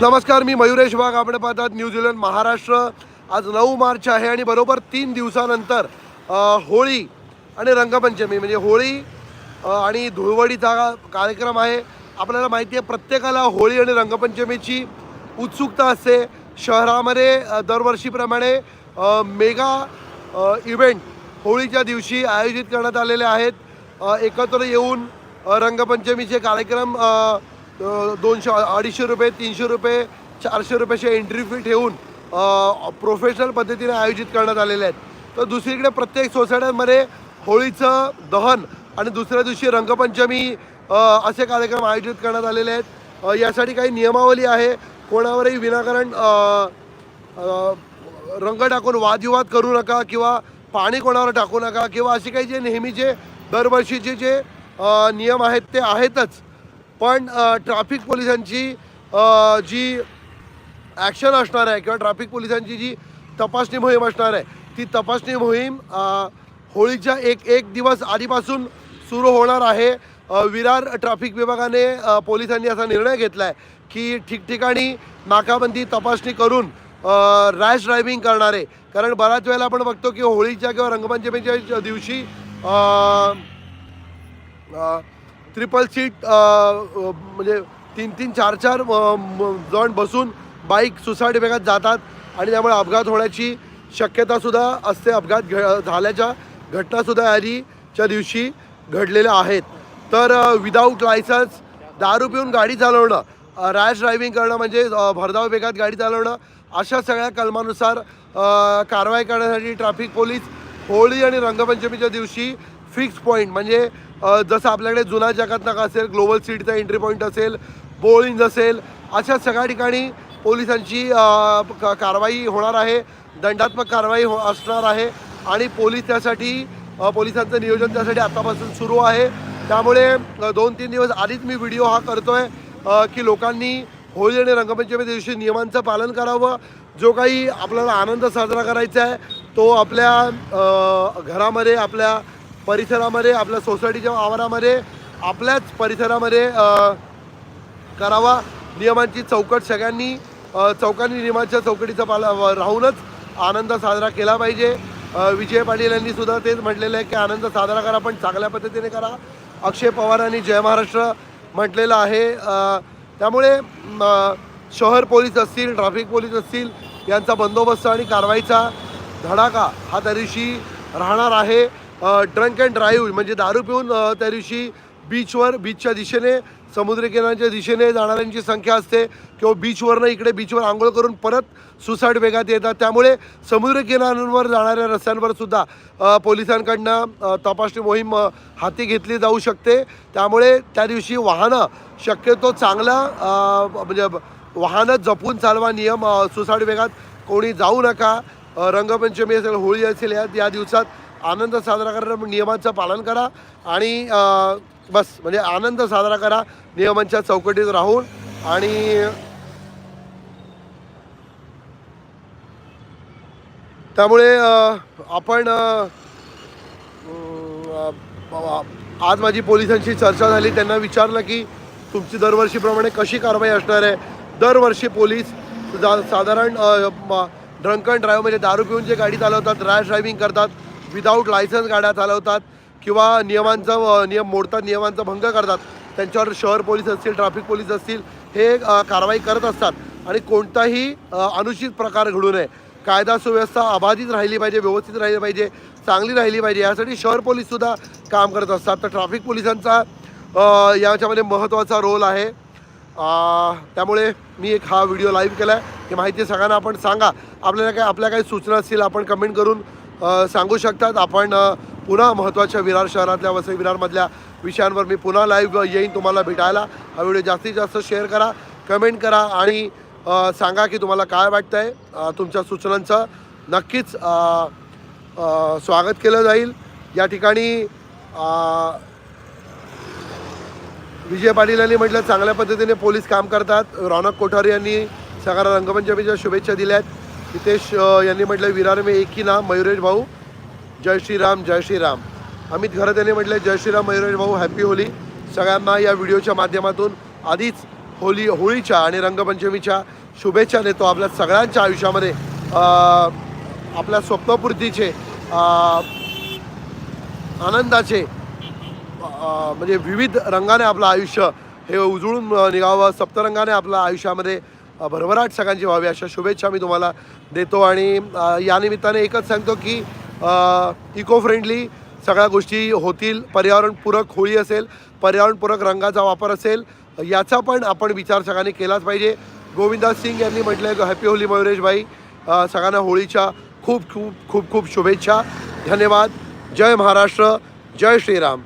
नमस्कार मी मयुरेश वाघ. आपण पाहतात न्यूझीलंड महाराष्ट्र. आज नऊ मार्च आहे आणि बरोबर तीन दिवसानंतर होळी आणि रंगपंचमी म्हणजे होळी आणि धुळवडीचा कार्यक्रम आहे. आपल्याला माहिती आहे प्रत्येकाला होळी आणि रंगपंचमीची उत्सुकता असते. शहरामध्ये दरवर्षीप्रमाणे मेगा इव्हेंट होळीच्या दिवशी आयोजित करण्यात आलेले आहेत. एकत्र येऊन रंगपंचमीचे कार्यक्रम दोनशे अडीचशे रुपये तीनशे रुपये चारशे रुपयाची एंट्री फी ठेवून प्रोफेशनल पद्धतीने आयोजित करण्यात आलेले आहेत. तर दुसरीकडे प्रत्येक सोसायट्यांमध्ये होळीचं दहन आणि दुसऱ्या दिवशी रंगपंचमी असे कार्यक्रम आयोजित करण्यात आलेले आहेत. यासाठी काही नियमावली आहे. कोणावरही विनाकारण रंग टाकून वादविवाद करू नका किंवा पाणी कोणावर टाकू नका किंवा असे काही जे नेहमीचे दरवर्षीचे जे नियम आहेत ते आहेतच. पण ट्रॅफिक पोलिसांची जी ॲक्शन असणार आहे किंवा ट्रॅफिक पोलिसांची जी तपासणी मोहीम असणार आहे ती तपासणी मोहीम होळीच्या एक एक दिवस आधीपासून सुरू होणार आहे. विरार ट्रॅफिक विभागाने पोलिसांनी असा निर्णय घेतला आहे की ठिकठिकाणी नाकाबंदी तपासणी करून रॅश ड्रायव्हिंग करणारे कारण बऱ्याच वेळेला आपण बघतो की होळीच्या किंवा रंगपंचमीच्या दिवशी अ, ट्रिपल सीट म्हणजे तीन तीन चार चार जण बसून बाईक सुसाईड वेगात जातात आणि त्यामुळे अपघात होण्याची शक्यतासुद्धा असते. अपघात घ झाल्याच्या घटनासुद्धा आधीच्या दिवशी घडलेल्या आहेत. तर विदाऊट लायसन्स दारू पिऊन गाडी चालवणं रॅश ड्रायव्हिंग करणं म्हणजे भरधाव वेगात गाडी चालवणं अशा सगळ्या कलमानुसार कारवाई करण्यासाठी ट्रॅफिक पोलीस होळी आणि रंगपंचमीच्या दिवशी फिक्स पॉईंट म्हणजे जसं आपल्याकडे जुना जगात नका असेल ग्लोबल सिटीचा एंट्री पॉईंट असेल बोळिंज असेल अशा सगळ्या ठिकाणी पोलिसांची क- कारवाई होणार आहे. दंडात्मक कारवाई हो असणार आहे. आणि पोलीस त्यासाठी पोलिसांचं नियोजन त्यासाठी आतापासून सुरू आहे. त्यामुळे दोन तीन दिवस आधीच मी व्हिडिओ हा करतो आहे की लोकांनी होळी आणि रंगपंचमी दिवशी नियमांचं पालन करावं. जो काही आपल्याला आनंद साजरा करायचा आहे तो आपल्या घरामध्ये आपल्या परिसरामध्ये आपल्या सोसायटीच्या आवारामध्ये आपल्याच परिसरामध्ये करावा. नियमांची चौकट सगळ्यांनी चौकांनी नियमांच्या चौकटीचा पाला राहूनच आनंद साजरा केला पाहिजे. विजय पाटील यांनी सुद्धा तेच म्हटलेलं आहे की आनंद साजरा करा पण चांगल्या पद्धतीने करा. अक्षय पवारांनी जय महाराष्ट्र म्हटलेलं आहे. त्यामुळे शहर पोलीस असतील ट्रॅफिक पोलीस असतील यांचा बंदोबस्त आणि कारवाईचा धडाका हा त्या दिवशी राहणार आहे. ड्रंक अँड ड्राईव्ह म्हणजे दारू पिऊन त्या दिवशी बीचवर बीचच्या दिशेने समुद्रकिनाऱ्याच्या दिशेने जाणाऱ्यांची संख्या असते. किंवा बीचवरनं इकडे बीचवर आंघोळ करून परत सुसाईड वेगात येतात. त्यामुळे समुद्रकिनाऱ्यांवर जाणाऱ्या रस्त्यांवर सुद्धा पोलिसांकडनं तपासणी मोहीम हाती घेतली जाऊ शकते. त्यामुळे त्या दिवशी वाहनं शक्यतो चांगला म्हणजे वाहनं जपून चालवा नियम सुसाईड वेगात. कोणी जाऊ नका. रंगपंचमी असेल होळी असेल या दिवसात आनंद साजरा करा नियमांचं पालन करा आणि बस म्हणजे आनंद साजरा करा नियमांच्या चौकटीत राहून आणि त्यामुळे आपण आज माझी पोलिसांशी चर्चा झाली. त्यांना विचारलं की तुमची दरवर्षीप्रमाणे कशी कारवाई असणार आहे? दरवर्षी पोलीस जा साधारण ड्रंक अँड ड्राईव्ह म्हणजे दारू पिऊन जे गाडी चालवतात रॅश ड्रायव्हिंग करतात विदाऊट लायसन्स गाड्या चालवतात किंवा नियमांचा नियम मोडतात नियमांचा भंग करतात त्यांच्यावर शहर पोलीस असतील ट्रॅफिक पोलीस असतील हे कारवाई करत असतात. आणि कोणताही अनुचित प्रकार घडू नये. कायदा सुव्यवस्था अबाधित राहिली पाहिजे व्यवस्थित राहिली पाहिजे चांगली राहिली पाहिजे यासाठी शहर पोलीससुद्धा काम करत असतात. तर ट्रॅफिक पोलिसांचा याच्यामध्ये महत्त्वाचा रोल आहे. त्यामुळे मी एक हा व्हिडिओ लाईव्ह केला आहे ही माहिती सगळ्यांना आपण सांगा. आपल्याला काय आपल्या काही सूचना असतील आपण कमेंट करून सांगू शकतात. आपण पुन्हा महत्त्वाच्या विरार शहरातल्या वसई विरारमधल्या विषयांवर मी पुन्हा लाईव्ह येईन तुम्हाला भेटायला. हा व्हिडिओ जास्तीत जास्त शेअर करा कमेंट करा आणि सांगा की तुम्हाला काय वाटतं आहे तुमच्या सूचनांचं. नक्कीच स्वागत केलं जाईल. या ठिकाणी विजय पाटील यांनी म्हटलं चांगल्या पद्धतीने पोलीस काम करतात. रौनक कोठारी यांनी सगळ्या रंगपंचमीच्या शुभेच्छा दिल्या आहेत हितेश यांनी म्हटलं विरार में एक ही नाम मयुरेश भाऊ जय श्रीराम जय श्रीराम. अमित घरत यांनी म्हटलं जय श्रीराम मयुरेश भाऊ हॅपी होली. सगळ्यांना या व्हिडिओच्या माध्यमातून आधीच होली होळीच्या आणि रंगपंचमीच्या शुभेच्छा देतो आपल्या सगळ्यांच्या आयुष्यामध्ये. आपल्या स्वप्नपूर्तीचे आनंदाचे म्हणजे विविध रंगाने आपलं आयुष्य हे उजळून निघावं सप्तरंगाने आपलं आयुष्यामध्ये भरभराट सगळ्यांची व्हावी अशा शुभेच्छा मी तुम्हाला देतो आणि या निमित्ताने एकच सांगतो की इको फ्रेंडली सगळ्या गोष्टी होतील पर्यावरणपूरक होळी असेल पर्यावरणपूरक रंगाचा वापर असेल याचा पण आपण विचार सगळ्यांनी केलाच पाहिजे. गोविंदास सिंग यांनी म्हटलं हॅपी होली मयुरेश भाई. सगळ्यांना होळीच्या खूप खूप खूप खूप शुभेच्छा. धन्यवाद. जय महाराष्ट्र. जय श्रीराम.